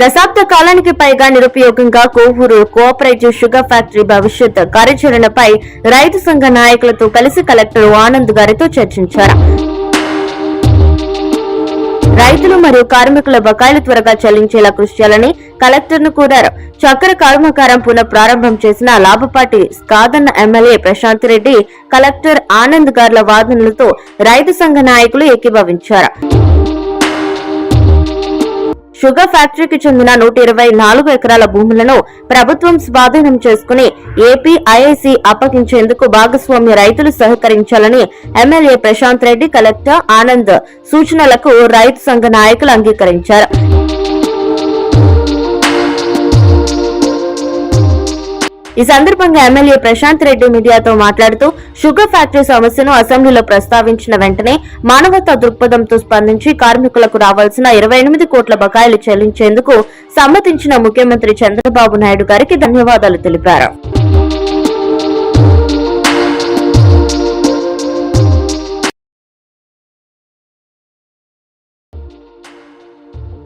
దశాబ్ద కాలానికి పైగా నిరుపయోగంగా కోవూరు కోఆపరేటివ్ షుగర్ ఫ్యాక్టరీ భవిష్యత్ కార్యాచరణపై రైతు సంఘ నాయకులతో కలిసి కలెక్టర్ ఆనంద్ గారితో చర్చించారు. రైతులు మరియు కార్మికుల బకాయిలు త్వరగా చెల్లించేలా కృషి చేయాలని కలెక్టర్ను కోరారు. చక్కెర కర్మకారం పునః ప్రారంభం చేసిన లాభపాటి కాదన్న ఎమ్మెల్యే ప్రశాంత్ రెడ్డి కలెక్టర్ ఆనంద్ గార్ల వాదనలతో రైతు సంఘ నాయకులు ఏకీభవించారు. షుగర్ ఫ్యాక్టరీకి చెందిన నూట ఇరవై నాలుగు ఎకరాల భూములను ప్రభుత్వం స్వాధీనం చేసుకుని ఏపీ ఐఐసి అప్పగించేందుకు భాగస్వామ్య రైతులు సహకరించాలని ఎమ్మెల్యే ప్రశాంత్ రెడ్డి కలెక్టర్ ఆనంద్ సూచనలకు రైతు సంఘ నాయకులు అంగీకరించారు. ఈ సందర్భంగా ఎమ్మెల్యే ప్రశాంత్ రెడ్డి మీడియాతో మాట్లాడుతూ షుగర్ ఫ్యాక్టరీ సమస్యను అసెంబ్లీలో ప్రస్తావించిన వెంటనే మానవతా దృక్పథంతో స్పందించి కార్మికులకు రావాల్సిన ఇరవై ఎనిమిది కోట్ల బకాయిలు చెల్లించేందుకు సమ్మతించిన ముఖ్యమంత్రి చంద్రబాబు నాయుడు గారికి ధన్యవాదాలు తెలిపారు.